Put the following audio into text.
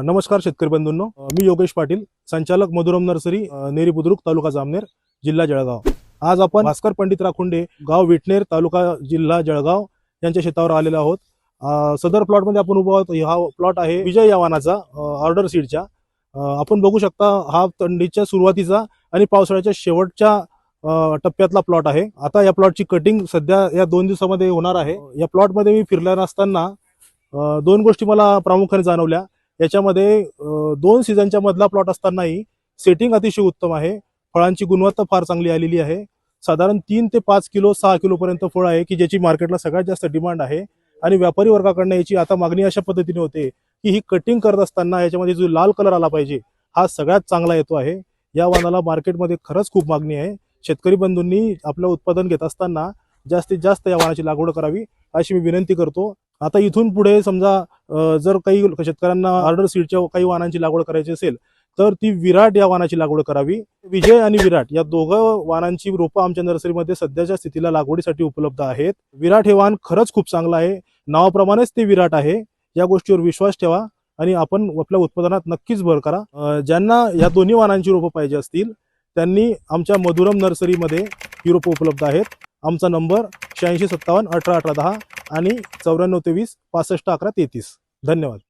नमस्कार शेतकरी बंधूंनो. मी योगेश पाटील संचालक मधुरम नर्सरी नेरी बुद्रुक तालुका जामनेर जिल्हा जळगाव. आज आपण भास्कर पंडित राखुंडे गाव विटनेर तालुका जिल्हा जळगाव यांच्या शेतावर आलेलो आहोत. सदर प्लॉटमध्ये आपण उभा आहोत. हा प्लॉट आहे विजय यावानाचा ऑर्डर सीडच्या आपण बघू शकता हा थंडीच्या सुरुवातीचा आणि पावसाळ्याच्या शेवटच्या टप्प्यातला प्लॉट आहे. आता या प्लॉटची कटिंग सध्या या दोन दिवसामध्ये होणार आहे. या प्लॉटमध्ये मी फिरल्या नसताना दोन गोष्टी मला प्रामुख्याने जाणवल्या. याच्यामध्ये दोन सीझनच्या मधला प्लॉट असतानाही सेटिंग अतिशय उत्तम आहे. फळांची गुणवत्ता फार चांगली आलेली आहे. साधारण तीन ते पाच किलो सहा किलोपर्यंत फळ आहे की ज्याची मार्केटला सगळ्यात जास्त डिमांड आहे. आणि व्यापारी वर्गाकडनं याची आता मागणी अशा पद्धतीने होते की ही कटिंग करत असताना याच्यामध्ये जो लाल कलर आला पाहिजे हा सगळ्यात चांगला येतो आहे. या वाणाला मार्केटमध्ये खरंच खूप मागणी आहे. शेतकरी बंधूंनी आपलं उत्पादन घेत असताना जास्तीत जास्त या वाणाची लागवड करावी अशी मी विनंती करतो. आता इथून पुढे समजा जर काही शेतकऱ्यांना ऑर्डर सीडच्या काही वाहनांची लागवड करायची असेल तर ती विराट या वाहनाची लागवड करावी. विजय आणि विराट या दोघं वाहनांची रोपं आमच्या नर्सरीमध्ये सध्याच्या स्थितीला लागवडीसाठी उपलब्ध आहेत. विराट हे वाहन खरंच खूप चांगलं आहे. नावाप्रमाणेच ते विराट आहे. या गोष्टीवर विश्वास ठेवा आणि आपण आपल्या उत्पादनात नक्कीच भर करा. ज्यांना या दोन्ही वाहनांची रोपं पाहिजे असतील त्यांनी आमच्या मधुरम नर्सरीमध्ये ही रोपं उपलब्ध आहेत. आमचा नंबर शहाऐंशी सत्तावन्न अठरा अठरा दहा आणि चौऱ्याण्णव तेवीस पासष्ट अकरा तेहतीस. धन्यवाद.